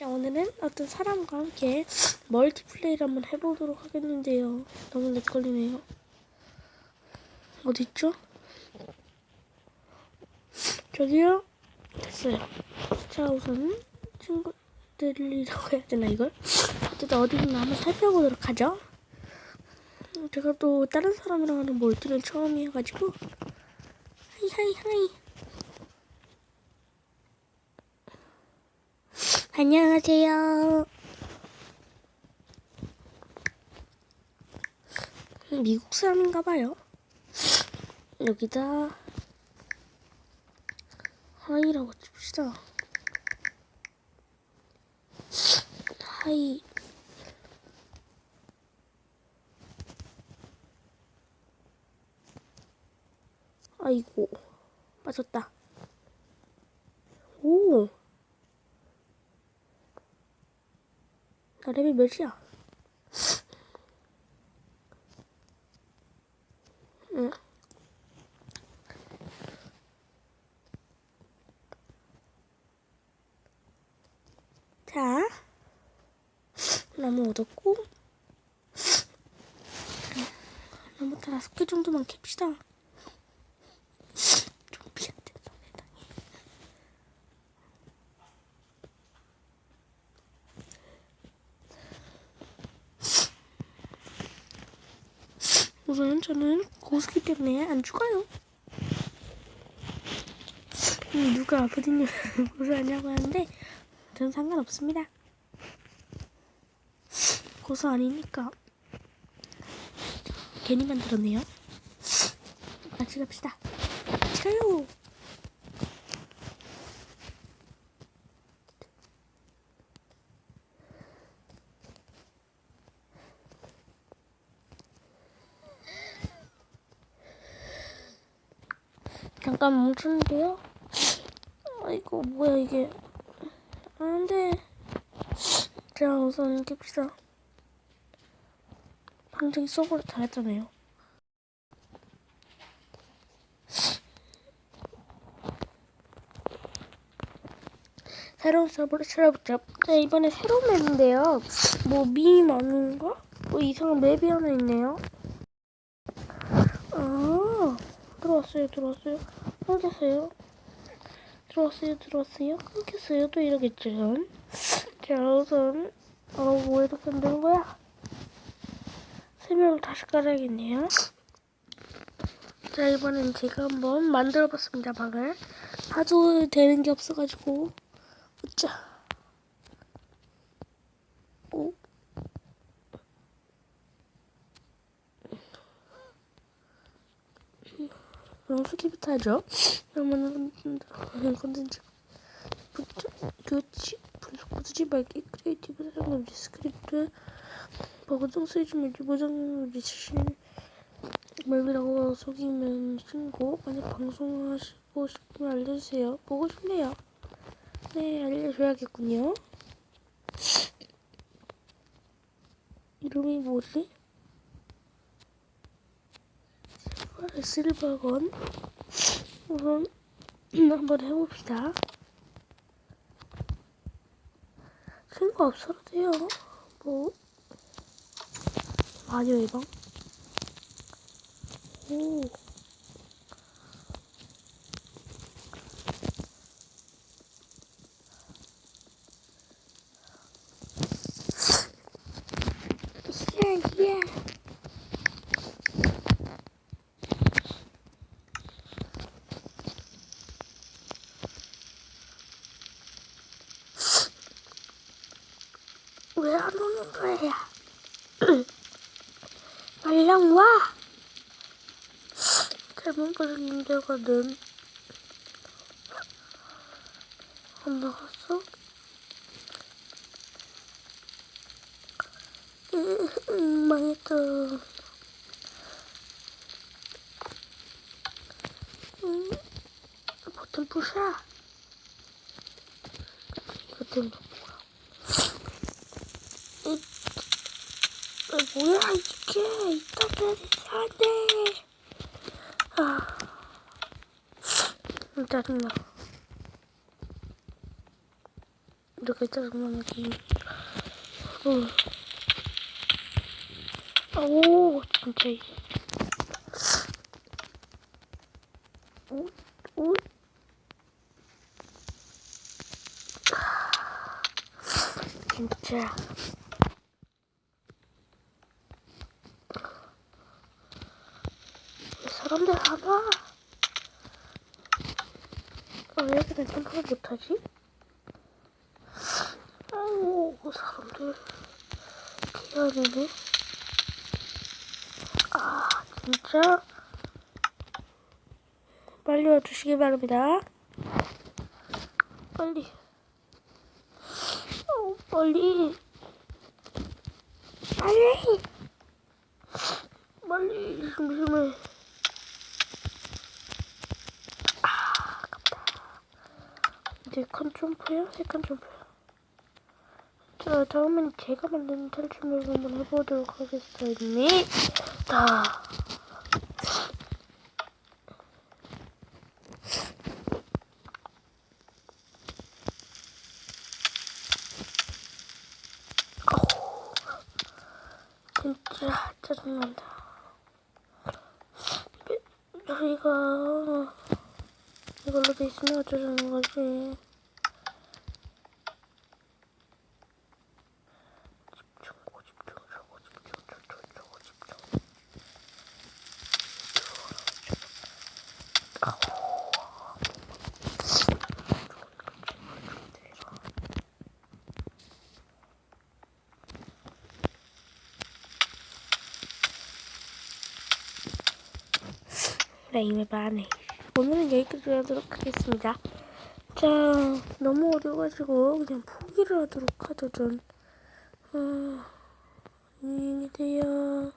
자, 오늘은 어떤 사람과 함께 멀티플레이를 한번 해보도록 하겠는데요. 너무 렉걸리네요. 어딨죠? 저기요? 됐어요. 자, 우선 친구들이라고 해야 되나, 이걸? 어쨌든 어디 있나 한번 살펴보도록 하죠. 제가 또 다른 사람이랑 하는 멀티는 처음이어가지고 하이 하이 하이 안녕하세요. 미국 사람인가 봐요. 여기다 하이라고 칩시다. 하이. 아이고, 빠졌다. 오. 나 레벨 몇이야? 응. 자, 나무 얻었고, 나무 다섯 개 정도만 캡시다. 좀비한테 손해당해. 우선 저는 고수기 때문에 안 죽어요. 음, 누가 아버지님 고수하냐고 하는데 전 상관없습니다. 고수 아니니까 괜히 만들었네요. 같이 갑시다. 같이 가요. 잠깐 멈추는데요. 아이고 뭐야 이게 안돼. 자 우선 깹시다. 방정이 서버를 잘했잖아요. 새로운 서버를 찾아보자. 자 이번에 새로운 맵인데요. 뭐밈 아닌가? 뭐 이상한 맵이 하나 있네요. 아 들어왔어요 들어왔어요 끊겼어요. 들어왔어요 들어왔어요. 끊겼어요. 또 이러겠죠. 자 우선 어 뭐 이렇게 안 되는 거야? 세 명을 다시 깔아야겠네요. 자 이번엔 제가 한번 만들어 봤습니다 방을. 하도 되는 게 없어가지고. 웃자 오 그럼 소개부터 하죠. 그러면 컨텐츠 교치 분석 부수지 말기 크리에이티브 사용감지 스크립트 버그등 쓰이지 말기 보장지 자신 말이라고 속이면 신고 만약 방송하시고 싶으면 알려주세요. 보고 싶네요. 네 알려줘야겠군요. 이름이 뭐지? 실버건 우선 한번 해봅시다. 큰 거 없어도 돼요. 뭐 마녀 예방. 오. 예, 예. 왜 안 오는 거야? 말랑 와! 잘못 걸린 데거든. 안 나갔어? 음, 음, 망했다. 음, 버튼 부셔. 버튼 부셔. 아, 뭐야 이게? 인터넷이 안돼. 아. 짜증나. 이렇게 왜 짜증나는 진짜 이- 오, 오. 진짜 왜 사람들 하나 아, 왜 이렇게 점프를 못하지? 아이고 사람들. 기다리네. 아 진짜? 빨리 와주시기 바랍니다. 빨리. 어, 빨리. 빨리. 빨리 심심해 아 아깝다 이제 칸 점프야? 세칸 점프야 자 다음엔 제가 만든 탈출맵 한번 해보도록 하겠습니다 진짜 짜증난다. 저희가 이걸로 돼 있으면 어쩌자는 거지 집중 고집중 저고집중 저저 저고집중 아우 네, 이메 반에 오늘은 여기까지 하도록 하겠습니다. 자, 너무 어려가지고 그냥 포기를 하도록 하죠, 전. 어, 안녕히 계세요.